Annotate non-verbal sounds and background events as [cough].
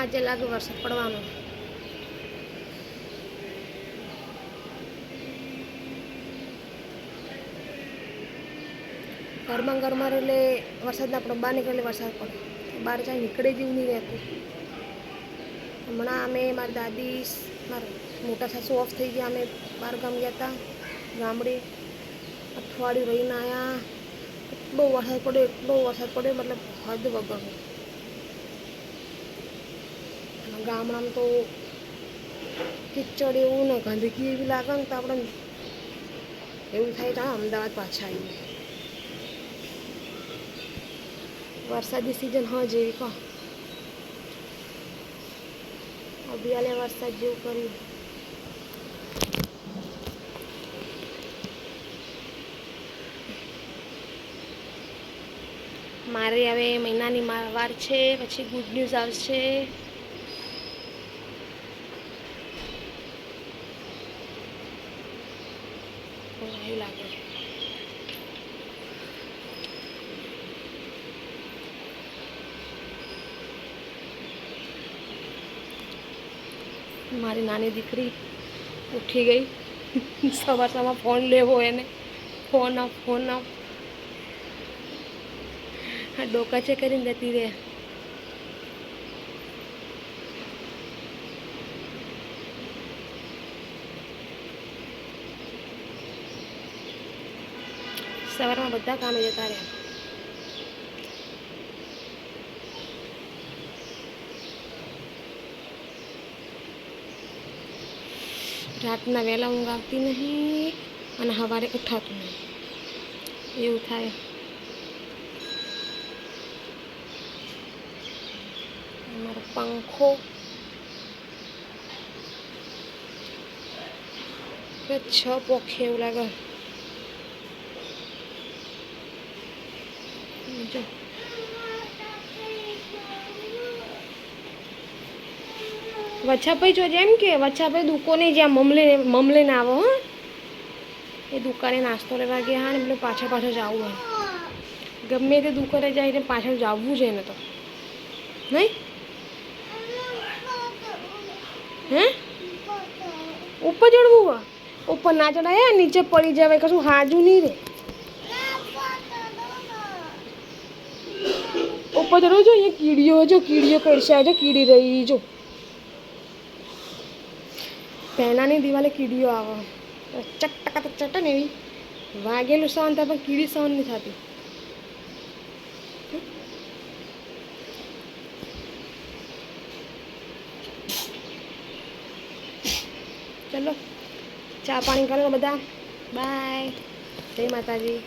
આજે લાગે વરસાદ પડવાનો ઘરમાં ઘરમાં એટલે વરસાદના આપણે બહાર નીકળે વરસાદ પડે બહાર જાય નીકળે જેવું નહીં રહેતું હમણાં અમે મારી દાદી મારા મોટા સાસુ ઓફ થઈ ગયા અમે બહાર ગામ ગયા હતા ગામડે અઠવાડિયું રહીને આવ્યા એટલો વરસાદ પડ્યો એટલો વરસાદ પડ્યો મતલબ હદ વગરનો ગામડામાં તો કિચડ એવું ને ગંદકી એવી લાગે ને તો આપણે એવું થાય તો અમદાવાદ પાછા આવીએ વરસાદી સિઝન હા જેવી કહો અભિયાલે વરસાદ જેવું કર્યું મારે હવે મહિનાની વાર છે પછી ગુડ ન્યૂઝ આવશે मारी नानी दीक उठी गई [laughs] सवार सवा फोन लेने फोन आ फोन आ हाँ, डोका चेक करती रहे सवार में बदा काम जता रहा रात ना वेला ऊँग आती नहीं हवारे उठात तो नहीं ये उठाए पंखो छ लगा मुझे वच्छा भाई जो जेम के वच्छा भाई दुको नहीं जे ममले ममले ना आवो हां ये दुकाने नाश्तो लेवा गया हां मतलब पाछा पाछा जाऊ है हाँ। गम्मे ते दुकाने जाई ने पाछा जाऊ जे ने तो नहीं हैं ऊपर चढ़वू हाँ? ऊपर ना चढ़ाया नीचे पड़ी जावे कसु हाजू नहीं रे તો રોજો એ કીડીઓ છે કીડીઓ પડશે છે કીડી રહી જો પેનાની દિવાલે કીડીઓ આવો ચક ટક ટક ટક નેવી વાગેનું સાવંત પણ કીડી સાવંત નથી થતી ચલો ચા પાણી કરીને બધા બાય જય માતાજી